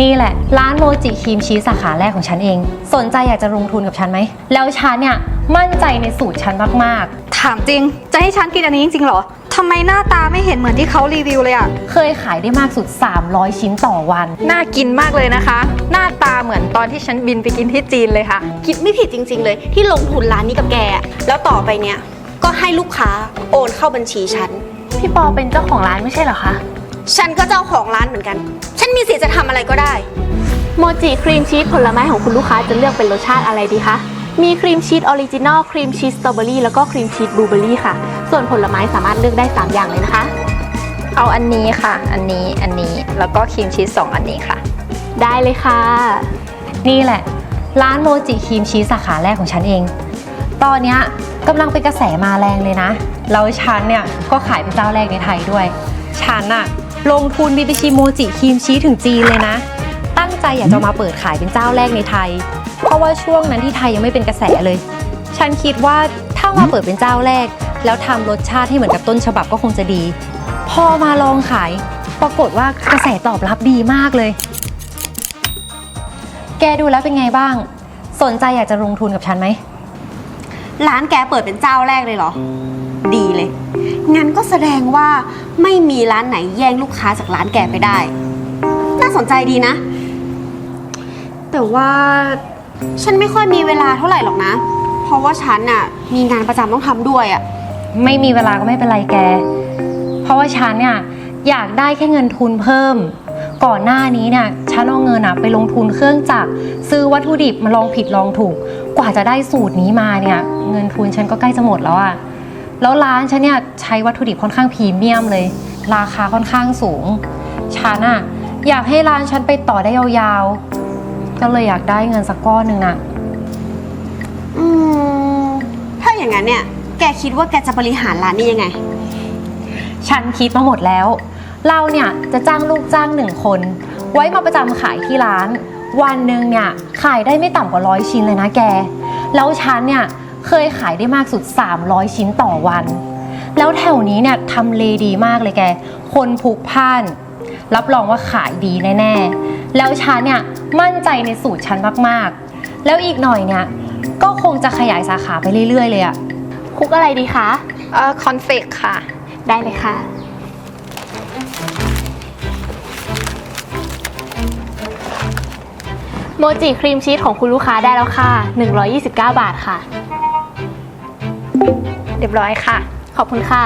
นี่แหละ ร้านโมจิครีมชีสสาขาแรกของฉันเอง สนใจอยากจะลงทุนกับฉันไหม แล้วฉันเนี่ยมั่นใจในสูตรฉันมากถามจริง จะให้ฉันกินอันนี้จริงๆเหรอ ทำไมหน้าตาไม่เห็นเหมือนที่เขารีวิวเลยอะๆ เคยขายได้มากสุด 300 ชิ้นต่อวัน น่ากินมากเลยนะคะ หน้าตาเหมือนตอนที่ฉันบินไปกินที่จีนเลยค่ะ คิดไม่ผิดจริง ๆ เลย ที่ลงทุนร้านนี้กับแกอะแล้วต่อไปเนี่ย ก็ให้ลูกค้าโอนเข้าบัญชีฉัน พี่ปอเป็นเจ้าของร้านไม่ใช่เหรอคะ ฉันก็เจ้าของร้านเหมือนกันฉัน มีสิทธิ์จะทำอะไรก็ได้ โมจิครีมชีสผลไม้ของคุณลูกค้าจะเลือกเป็นรสชาติอะไรดีคะ มีครีมชีสออริจินอลครีมชีสสตรอเบอรี่แล้วก็ครีมชีสบลูเบอรี่ค่ะ ส่วนผลไม้สามารถเลือกได้ 3 อย่างเลยนะคะ เอาอันนี้ค่ะ อันนี้ อันนี้ แล้วก็ครีมชีสสองอันนี้ค่ะ ได้เลยค่ะ นี่แหละ ร้านโมจิครีมชีสสาขาแรกของฉันเอง ตอนเนี้ยกำลังเป็นกระแสมาแรงเลยนะ แล้วฉันเนี่ยก็ขายเป็นเจ้าแรกในไทยด้วย ฉันอะลงทุนบิบิชิโมจิครีมชีสถึงจีนเลยนะ ตั้งใจอยากจะมาเปิดขายเป็นเจ้าแรกในไทย เพราะว่าช่วงนั้นที่ไทยยังไม่เป็นกระแสเลย ฉันคิดว่าถ้ามาเปิดเป็นเจ้าแรก แล้วทำรสชาติให้เหมือนกับต้นฉบับก็คงจะดี พอมาลองขาย ปรากฏว่ากระแสตอบรับดีมากเลย แกดูแล้วเป็นไงบ้าง สนใจอยากจะลงทุนกับฉันไหมร้านแกเปิดเป็นเจ้าแรกเลยเหรอ ดีเลย งั้นก็แสดงว่าไม่มีร้านไหนแย่งลูกค้าจากร้านแกไปได้ น่าสนใจดีนะ แต่ว่าฉันไม่ค่อยมีเวลาเท่าไหร่หรอกนะ เพราะว่าฉันน่ะมีงานประจำต้องทำด้วยอะไม่มีเวลาก็ไม่เป็นไรแก เพราะว่าฉันเนี่ยอยากได้แค่เงินทุนเพิ่ม ก่อนหน้านี้เนี่ยฉันเอาเงินอะไปลงทุนเครื่องจักรซื้อวัตถุดิบมาลองผิดลองถูก กว่าจะได้สูตรนี้มาเนี่ย เงินทุนฉันก็ใกล้จะหมดแล้วอะ แล้วร้านฉันเนี่ยใช้วัตถุดิบค่อนข้างพรีเมียมเลย ราคาค่อนข้างสูงฉันอะอยากให้ร้านฉันไปต่อได้ยาวๆก็เลยอยากได้เงินสักก้อนหนึ่งน่ะอืมถ้าอย่างนั้นเนี่ย แกคิดว่าแกจะบริหารร้านนี้ยังไง ฉันคิดมาหมดแล้ว เราเนี่ยจะจ้างลูกจ้างหนึ่งคน ไว้มาประจำขายที่ร้าน วันหนึ่งเนี่ยขายได้ไม่ต่ำกว่าร้อยชิ้นเลยนะแก แล้วฉันเนี่ย เคยขายได้มากสุด 300 ชิ้นต่อวัน แล้วแถวนี้เนี่ยทำเลดีมากเลยแก คนพลุกพล่าน รับรองว่าขายดีแน่ๆ แล้วฉันเนี่ยมั่นใจในสูตรฉันมากๆ แล้วอีกหน่อยเนี่ยก็คงจะขยายสาขาไปเรื่อยๆ เลยอะคุกอะไรดีคะ เอ่อคอนเฟกค่ะ ได้เลยค่ะ โมจิครีมชีสของคุณลูกค้าได้แล้วค่ะ 129 บาทค่ะ เรียบร้อยค่ะ ขอบคุณค่ะ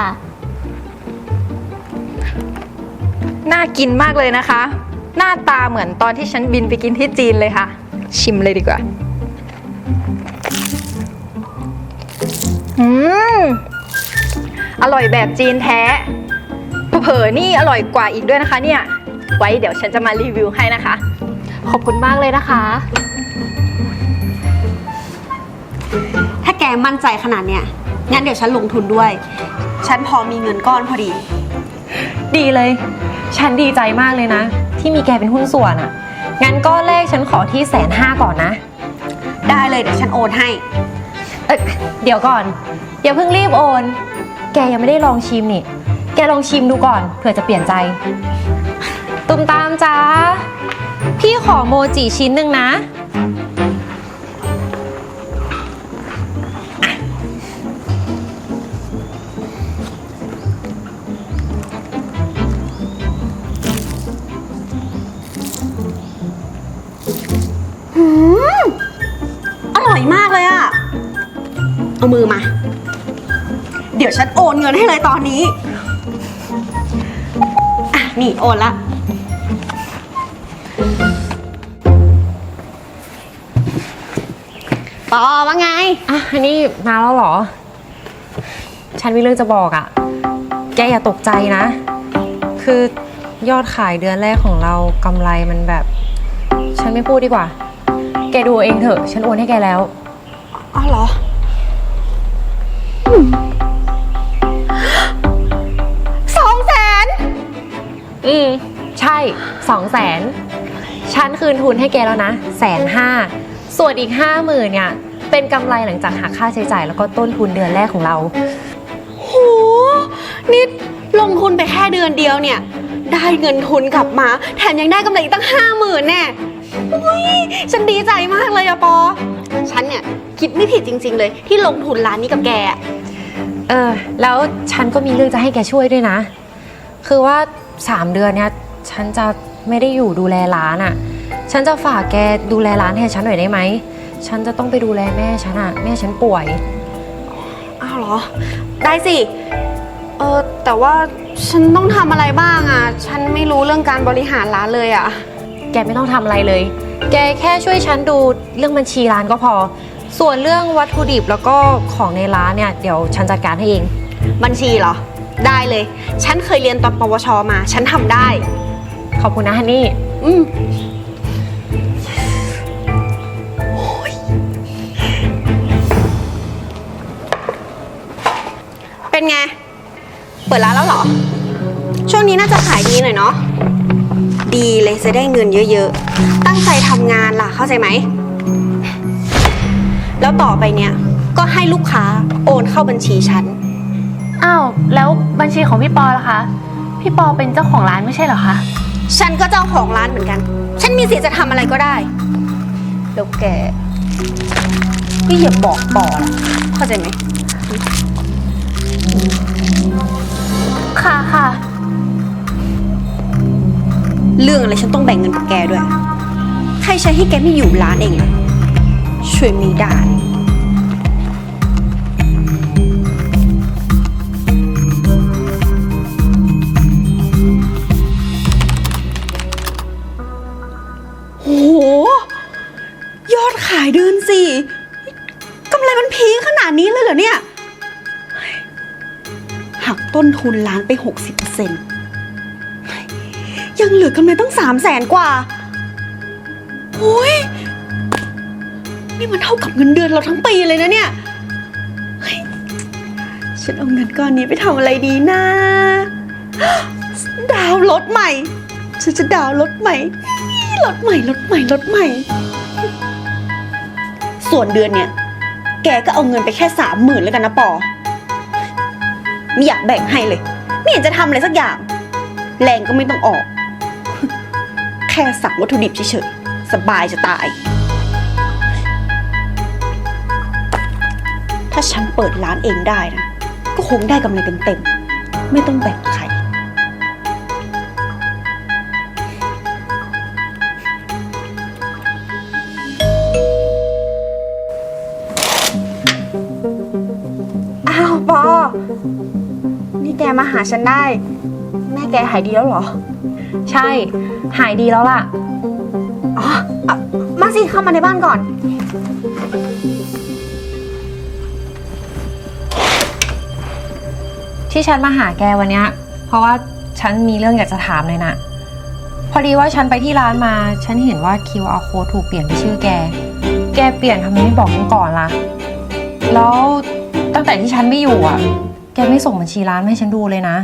น่ากินมากเลยนะคะ หน้าตาเหมือนตอนที่ฉันบินไปกินที่จีนเลยค่ะ ชิมเลยดีกว่า อืม อร่อยแบบจีนแท้เผลอๆนี่อร่อยกว่าอีกด้วยนะคะเนี่ย ไว้เดี๋ยวฉันจะมารีวิวให้นะคะ ขอบคุณมากเลยนะคะ ถ้าแกมั่นใจขนาดเนี้ย งั้นเดี๋ยวฉันลงทุนด้วย ฉันพอมีเงินก้อนพอดี ดีเลย ฉันดีใจมากเลยนะ ที่มีแกเป็นหุ้นส่วนอะ่ะ งั้นก้อนแรกฉันขอที่แสนห้าก่อนนะ ได้เลยเดี๋ยวฉันโอนให้ เอ้ยเดี๋ยวก่อน อย่าเพิ่งรีบโอน แกยังไม่ได้ลองชิมนี่ แกลองชิมดูก่อนเผื่อจะเปลี่ยนใจ ตุมตามจ้าพี่ขอโมจิชิ้นหนึ่งนะ อามือมา เดี๋ยวฉันโอนเงินให้เลยตอนนี้ อะ นี่โอนละ ปอว่าไง อะอันนี้มาแล้วเหรอ ฉันมีเรื่องจะบอกอะ่ะ แกอย่าตกใจนะ คือยอดขายเดือนแรกของเรากำไรมันแบบ ฉันไม่พูดดีกว่า แกดูเอาเองเถอะ ฉันโอนให้แกแล้ว อ๋อเหรอ อืมใช่สองแสนฉันคืนทุนให้แกแล้วนะแสนห้าส่วนอีกห้าหมื่นเนี่ย เป็นกำไรหลังจากหักค่าใช้จ่ายแล้วก็ต้นทุนเดือนแรกของเรา โห นี่ลงทุนไปแค่เดือนเดียวเนี่ย ได้เงินทุนกลับมา แถมยังได้กำไรอีกตั้งห้าหมื่นแน่อุ๊ยฉันดีใจมากเลยอะปอ ฉันเนี่ยคิดไม่ผิดจริง ๆ เลย ที่ลงทุนร้านนี้กับแกอะ เออ แล้วฉันก็มีเรื่องจะให้แกช่วยด้วยนะ คือว่า 3เดือนเนี้ยฉันจะไม่ได้อยู่ดูแลร้านอะ่ะ ฉันจะฝากแกดูแลร้านแทนฉันหน่อยได้ไหม ฉันจะต้องไปดูแลแม่ฉันอะ่ะ แม่ฉันป่วย อ้าวเหรอ ได้สิ เออแต่ว่าฉันต้องทำอะไรบ้างอะฉันไม่รู้เรื่องการบริหารร้านเลยอะแกไม่ต้องทำอะไรเลย แกแค่ช่วยฉันดูเรื่องบัญชีร้านก็พอ ส่วนเรื่องวัตถุดิบแล้วก็ของในร้านเนี่ย เดี๋ยวฉันจัดการให้เอง บัญชีเหรอ ได้เลย ฉันเคยเรียนตอนปวชมา ฉันทำได้ ขอบคุณนะฮันนี่ อืมเป็นไง เปิดร้านแล้วเหรอ ช่วงนี้น่าจะขายดีหน่อยเนาะ ดีเลยจะได้เงินเยอะๆ ตั้งใจทำงานล่ะเข้าใจไหม แล้วต่อไปเนี่ย ก็ให้ลูกค้าโอนเข้าบัญชีฉัน อ้าวแล้วบัญชีของพี่ปอล่ะคะ พี่ปอเป็นเจ้าของร้านไม่ใช่เหรอคะ ฉันก็เจ้าของร้านเหมือนกัน ฉันมีสิทธิ์จะทำอะไรก็ได้ แล้วแก ก็อย่าบอกปอละเข้าใจไหม ค่ะค่ะ เรื่องอะไรฉันต้องแบ่งเงินกับแกด้วย ใครใช้ให้แกไม่อยู่ร้านเองล่ะช่วยไม่ได้ ต้นทุนร้านไป 60%ยังเหลือกำไรตั้งสามแสนกว่าโอ้ยนี่มันเท่ากับเงินเดือนเราทั้งปีเลยนะเนี่ยเฮ้ยฉันเอาเงินก้อนนี้ไปทำอะไรดีนะดาวรถใหม่ ฉันจะดาวรถใหม่รถใหม่รถใหม่รถใหม่ ส่วนเดือนเนี่ย แกก็เอาเงินไปแค่สามหมื่นแล้วกันนะปอ ไม่อยากแบ่งให้เลย ไม่เห็นจะทำอะไรสักอย่าง แรงก็ไม่ต้องออก แค่สั่งวัตถุดิบเฉยๆสบายจะตาย ถ้าฉันเปิดร้านเองได้นะ ก็คงได้กำไรเต็มๆไม่ต้องแบ่งใคร มาหาฉันได้ แม่แกหายดีแล้วเหรอ ใช่ หายดีแล้วล่ะ อ๋ออะมาสิเข้ามาในบ้านก่อน ที่ฉันมาหาแกวันเนี้ยเพราะว่าฉันมีเรื่องอยากจะถามเลยนะพอดีว่าฉันไปที่ร้านมา ฉันเห็นว่า QR code ถูกเปลี่ยนเป็นชื่อแก แกเปลี่ยนทำไมไม่บอกฉันก่อนล่ะ แล้วตั้งแต่ที่ฉันไม่อยู่อะ แกไม่ส่งบัญชีร้านมาให้ฉันดูเลยนะ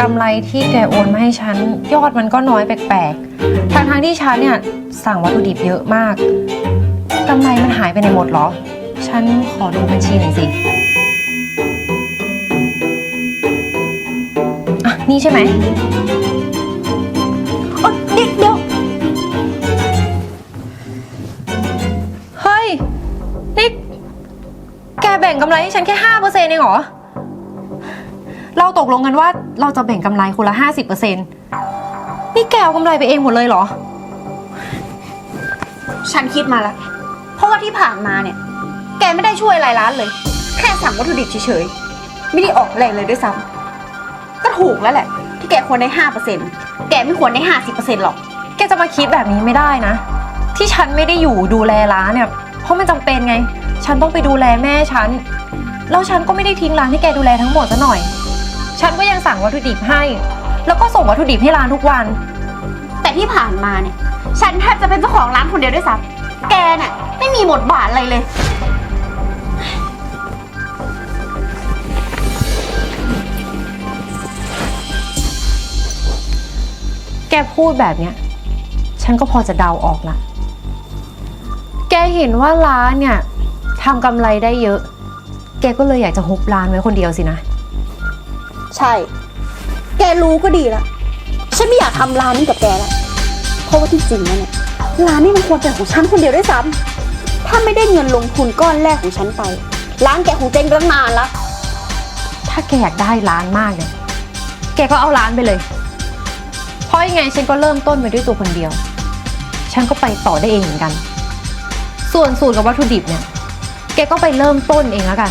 กำไรที่แกโอนมาให้ฉัน ยอดมันก็น้อยแปลกๆทางทางๆที่ฉันเนี่ยสั่งวัตถุดิบเยอะมากกำไรมันหายไปไหนหมดเหรอ ฉันขอดูบัญชีหน่อยสิอะนี่ใช่ไหมเอ้ยเดี๋ยวเดี๋ยวเฮ้ยนี่แกแบ่งกำไรให้ฉันแค่ห้าเปอร์เซ็นต์เองเหรอ ตกลงกันว่าเราจะแบ่งกำไรคนละห้าสิบเปอร์เซ็นต์นี่แกเอากำไรไปเองหมดเลยเหรอ ฉันคิดมาแล้วเพราะว่าที่ผ่านมาเนี่ย แกไม่ได้ช่วยอะไรร้านเลย แค่สั่งวัตถุดิบเฉยๆ ไม่ได้ออกแรงเลยด้วยซ้ำก็ถูกแล้วแหละ ที่แกควรได้ห้าเปอร์เซ็นต์แกไม่ควรได้ห้าสิบเปอร์เซ็นต์หรอก แกจะมาคิดแบบนี้ไม่ได้นะ ที่ฉันไม่ได้อยู่ดูแลร้านเนี่ย เพราะมันจำเป็นไง ฉันต้องไปดูแลแม่ฉัน แล้วฉันก็ไม่ได้ทิ้งร้านให้แกดูแลทั้งหมดซะหน่อย ฉันก็ยังสั่งวัตถุดิบให้ แล้วก็ส่งวัตถุดิบให้ร้านทุกวัน แต่ที่ผ่านมาเนี่ย ฉันแทบจะเป็นเจ้าของร้านคนเดียวด้วยซ้ำแกน่ะไม่มีบทบาทอะไรเลย แกพูดแบบเนี้ย ฉันก็พอจะเดาออกละแกเห็นว่าร้านเนี่ยทำกำไรได้เยอะ แกก็เลยอยากจะฮุบร้านไว้คนเดียวสินะ ใช่ แกรู้ก็ดีละ ฉันไม่อยากทำร้านนี้กับแกล้วเพราะว่าที่จริงแล้วเนี่ยร้านนี้มันควรเป็นของฉันคนเดียวด้วยซ้ำถ้าไม่ได้เงินลงทุนก้อนแรกของฉันไป ร้านแกคงเจ๊งตั้งนานละ ถ้าแกอยากได้ร้านมากเนี่ย แกก็เอาร้านไปเลย เพราะยังไงฉันก็เริ่มต้นไปด้วยตัวคนเดียว ฉันก็ไปต่อได้เองเหมือนกัน ส่วนสูตรกับวัตถุดิบเนี่ย แกก็ไปเริ่มต้นเองแล้วกัน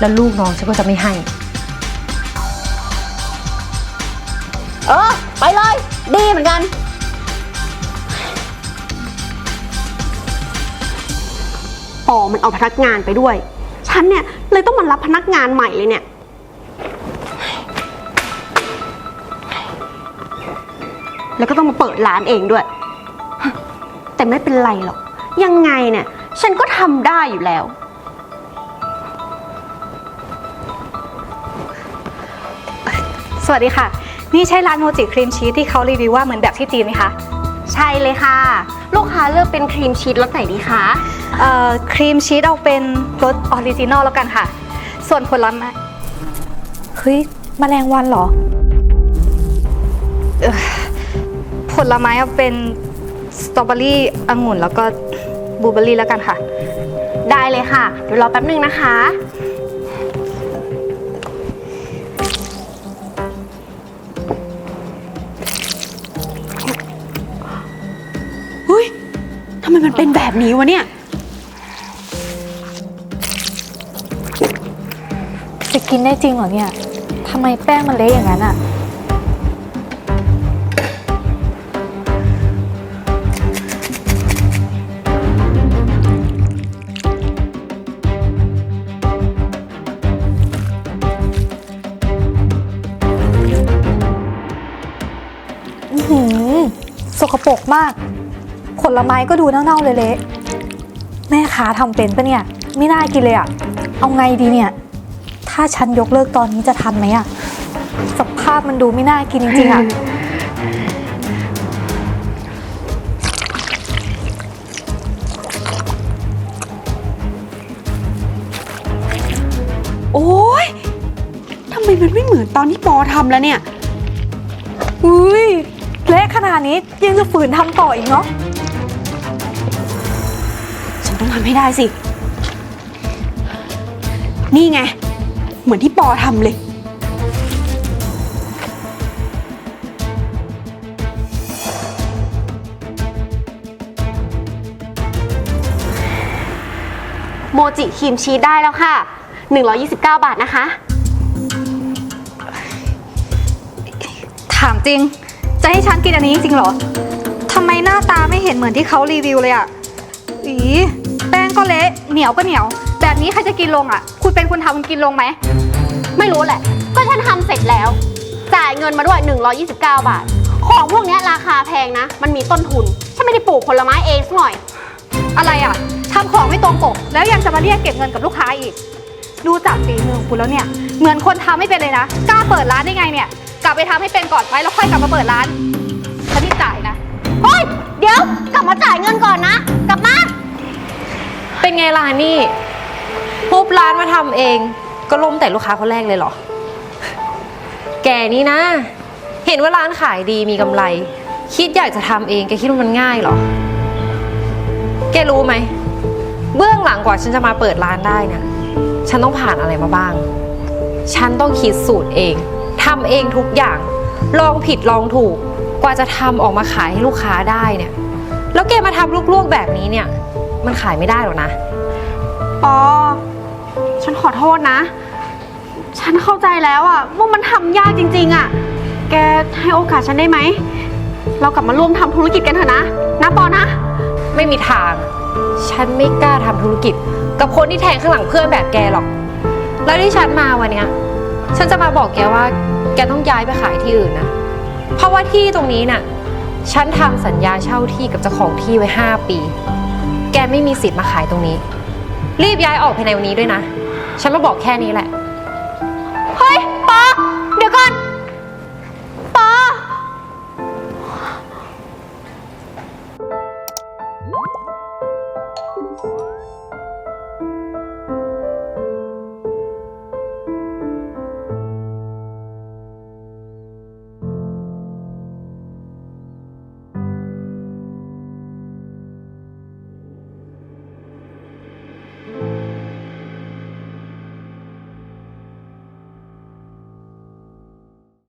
แล้วลูกน้องฉันก็จะไม่ให้ ออ ไปเลย ดีเหมือนกันปอมันเอาพนักงานไปด้วย ฉันเนี่ยเลยต้องมารับพนักงานใหม่เลยเนี่ย แล้วก็ต้องมาเปิดร้านเองด้วย แต่ไม่เป็นไรหรอก ยังไงเนี่ย ฉันก็ทำได้อยู่แล้ว สวัสดีค่ะ นี่ใช่ร้านโมจิครีมชีสที่เขารีวิวว่าเหมือนแบบที่จีนไหมคะ ใช่เลยค่ะ ลูกค้าเลือกเป็นครีมชีสรสไหนดีคะเอ่อครีมชีสเอาเป็นรสออริจินอลแล้วกันค่ะ ส่วนผลไม้เฮ้ยแมลงวันเหรอเอ่อผลไม้เอาเป็นสตรอเบอรี่องุ่นแล้วก็บลูเบอร์รี่แล้วกันค่ะ ได้เลยค่ะ เดี๋ยวรอแป๊บนึงนะคะ แบบนี้วะเนี่ย จะกินได้จริงเหรอเนี่ยทำไมแป้งมันเละอย่างนั้นอะอื้อหือสกปรกมาก ผลไม้ก็ดูเน่าๆเละๆแม่ค้าทำเป็นปะเนี่ย ไม่น่ากินเลยอะเอาไงดีเนี่ย ถ้าฉันยกเลิกตอนนี้จะทันไหมอะสภาพมันดูไม่น่ากินจริงๆอะโอ๊ยทำไมมันไม่เหมือนตอนที่ปอทำแล้วเนี่ย อุ้ยเละขนาดนี้ยังจะฝืนทำต่ออีกเนาะฉัน ต้องทำให้ได้สิ นี่ไง เหมือนที่ปอทำเลย โมจิครีมชีสได้แล้วค่ะ 129 บาทนะคะ ถามจริง จะให้ฉันกินอันนี้จริงเหรอ ทำไมหน้าตาไม่เห็นเหมือนที่เขารีวิวเลยอะอี แป้งก็เละเหนียวก็เหนียว แบบนี้ใครจะกินลงอะ คุณเป็นคนทำคุณกินลงไหม ไม่รู้แหละ ก็ฉันทำเสร็จแล้ว จ่ายเงินมาด้วย 129 บาท ของพวกเนี้ยราคาแพงนะ มันมีต้นทุน ฉันไม่ได้ปลูกผลไม้เองสักหน่อย อะไรอะทำของไม่ตรงปก แล้วยังจะมาเรียกเก็บเงินกับลูกค้าอีก ดูจากฝีมือของคุณแล้วเนี่ย เหมือนคนทำไม่เป็นเลยนะ กล้าเปิดร้านได้ไงเนี่ย กลับไปทำให้เป็นก่อนไปแล้วค่อยกลับมาเปิดร้านฉันนี่จ่ายนะ เฮ้ย เดี๋ยวกลับมาจ่ายเงินก่อนนะ กลับมา เป็นไงล่ะนี่ฮุบร้านมาทำเอง ก็ล้มแต่ลูกค้าคนแรกเลยเหรอ แกนี่นะ เห็นว่าร้านขายดีมีกำไร คิดอยากจะทำเอง แกคิดว่ามันง่ายเหรอ แกรู้ไหม เบื้องหลังกว่าฉันจะมาเปิดร้านได้เนี่ยฉันต้องผ่านอะไรมาบ้าง ฉันต้องคิดสูตรเองทำเองทุกอย่าง ลองผิดลองถูก กว่าจะทำออกมาขายให้ลูกค้าได้เนี่ย แล้วแกมาทำลวกๆแบบนี้เนี่ย มันขายไม่ได้หรอกนะ ปอ ฉันขอโทษนะ ฉันเข้าใจแล้วอะว่ามันทำยากจริง ๆอะแกให้โอกาสฉันได้ไหม เรากลับมาร่วมทำธุรกิจกันเถอะนะ นะปอนะ ไม่มีทาง ฉันไม่กล้าทำธุรกิจ กับคนที่แทงข้างหลังเพื่อนแบบแกหรอก แล้วที่ฉันมาวันเนี้ย ฉันจะมาบอกแกว่า แกต้องย้ายไปขายที่อื่นนะ เพราะว่าที่ตรงนี้น่ะ ฉันทำสัญญาเช่าที่กับเจ้าของที่ไว้ 5 ปี แกไม่มีสิทธิ์มาขายตรงนี้ รีบย้ายออกภายในวันนี้ด้วยนะ ฉันมาบอกแค่นี้แหละ